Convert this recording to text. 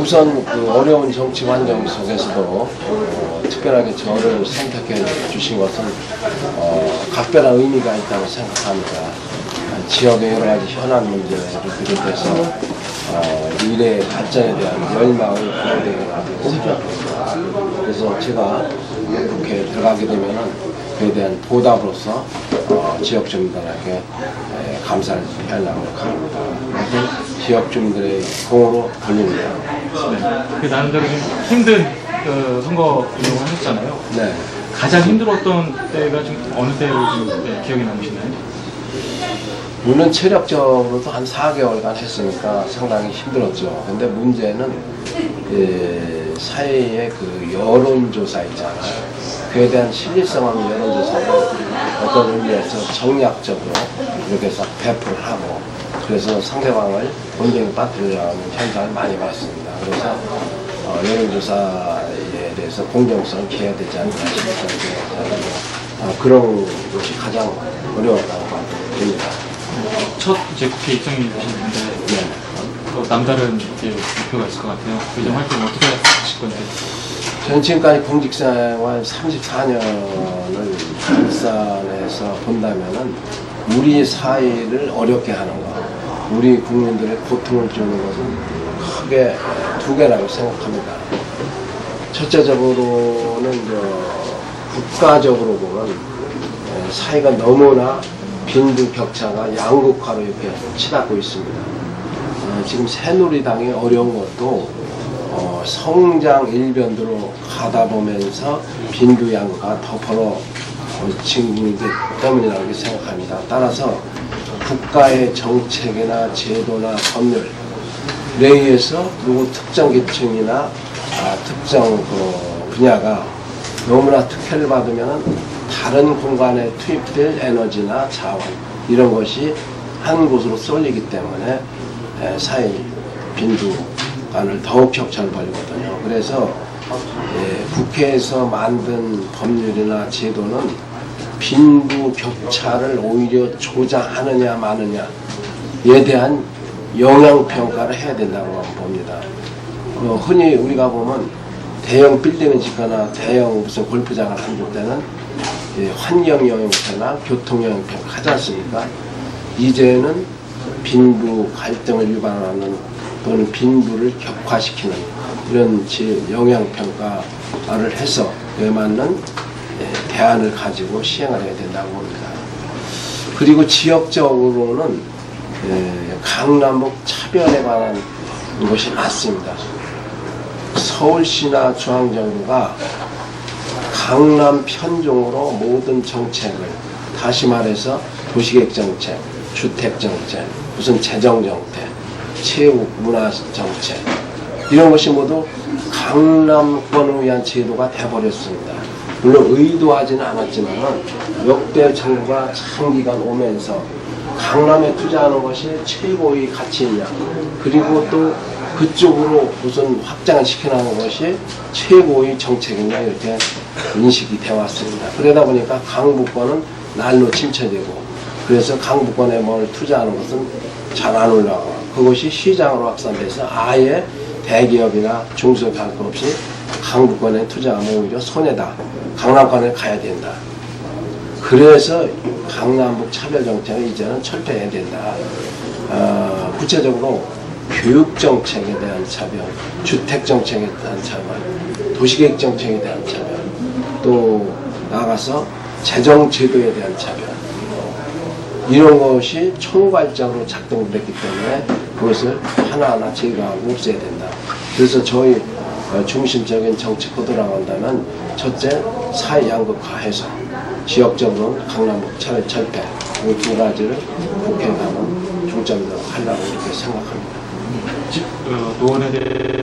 우선 그 어려운 정치 환경 속에서도 어, 특별하게 저를 선택해 주신 것은 어, 각별한 의미가 있다고 생각합니다. 어, 지역의 여러 가지 현안 문제를 비롯해서 어, 미래 발전에 대한 열망을 보여드리라고 생각합니다. 그래서 제가 국회에 들어가게 되면은 그에 대한 보답으로서 어, 지역 주민들에게 에, 감사를 표하려고 합니다. 그래서 지역 주민들의 공으로 돌립니다. 그 나름대로 좀 힘든 그 선거 운동을 하셨잖아요. 네. 가장 힘들었던 때가 좀 어느 때로 좀 네, 기억에 남으시나요? 물론 체력적으로도 한 4개월간 했으니까 상당히 힘들었죠. 근데 문제는 그 사회의 그 여론조사 있잖아요. 그에 대한 신뢰성 없는 여론조사를 어떤 의미에서 정략적으로 이렇게 싹 배포를 하고 그래서 상대방을 본전에 빠뜨리려는 현상을 많이 봤습니다. 그래서 어, 여론조사에 대해서 공정성을 기해야 되지 않나 싶습니다. 어, 그런 것이 가장 어려웠다고 봅니다. 첫 이제 국회 입성이 되시는데 네. 또 남다른 이제 목표가 있을 것 같아요. 그정 활동 어떻게 하실 건지. 저는 지금까지 공직생활 34년을 일산에서 본다면은 우리 사회를 어렵게 하는 것, 우리 국민들의 고통을 주는 것은 크게 두 개라고 생각합니다. 첫째적으로는 저 국가적으로 보면 에, 사회가 너무나 빈부 격차가 양극화로 이렇게 치닫고 있습니다. 어, 지금 새누리당이 어려운 것도 어, 성장 일변도로 가다 보면서 빈부 양극화가 더 벌어지기 때문이라고 생각합니다. 따라서 국가의 정책이나 제도나 법률 에 의해서 누구 특정 계층이나 아, 특정 그 분야가 너무나 특혜를 받으면 다른 공간에 투입될 에너지나 자원 이런 것이 한 곳으로 쏠리기 때문에 에, 사회 빈부간을 더욱 격차를 벌이거든요. 그래서 예, 국회에서 만든 법률이나 제도는 빈부 격차를 오히려 조장하느냐 마느냐에 대한 영향 평가를 해야 된다고 봅니다. 그 흔히 우리가 보면 대형 빌딩을 짓거나 대형 무슨 골프장을 한줄 때는 예, 환경 영향평가, 교통 영향평가 하지 않습니까? 이제는 빈부 갈등을 유발하는 또는 빈부를 격화시키는 이런 영향평가를 해서 그에 맞는 예, 대안을 가지고 시행을 해야 된다고 봅니다. 그리고 지역적으로는 예, 강남북 차별에 관한 것이 맞습니다. 서울시나 중앙정부가 강남 편중으로 모든 정책을 다시 말해서 도시계획 정책, 주택 정책, 무슨 재정 정책, 체육 문화 정책 이런 것이 모두 강남권을 위한 제도가 돼버렸습니다. 물론 의도하지는 않았지만 역대 정부가 장기간 오면서 강남에 투자하는 것이 최고의 가치이냐 그리고 또 그쪽으로 무슨 확장을 시켜나가는 것이 최고의 정책이냐 이렇게 인식이 되어 왔습니다. 그러다 보니까 강북권은 날로 침체되고 그래서 강북권에 뭘 투자하는 것은 잘 안 올라가 그것이 시장으로 확산돼서 아예 대기업이나 중소기업 할 것 없이 강북권에 투자하면 오히려 손해다. 강남권에 가야 된다. 그래서 강남북 차별 정책을 이제는 철폐해야 된다. 어, 구체적으로 교육 정책에 대한 차별, 주택 정책에 대한 차별, 도시계획 정책에 대한 차별, 또 나아가서 재정 제도에 대한 차별. 이런 것이 총괄적으로 작동됐기 때문에 그것을 하나하나 제거하고 없애야 된다. 그래서 저희 어, 중심적인 정책 코드라고 한다면 첫째 사회 양극 화 해소, 지역적으로는 강남북 차례 철폐 이 두 가지를 국회에 가면 중점으로 하려고 이렇게 생각합니다. 집, 어, 노원에 대해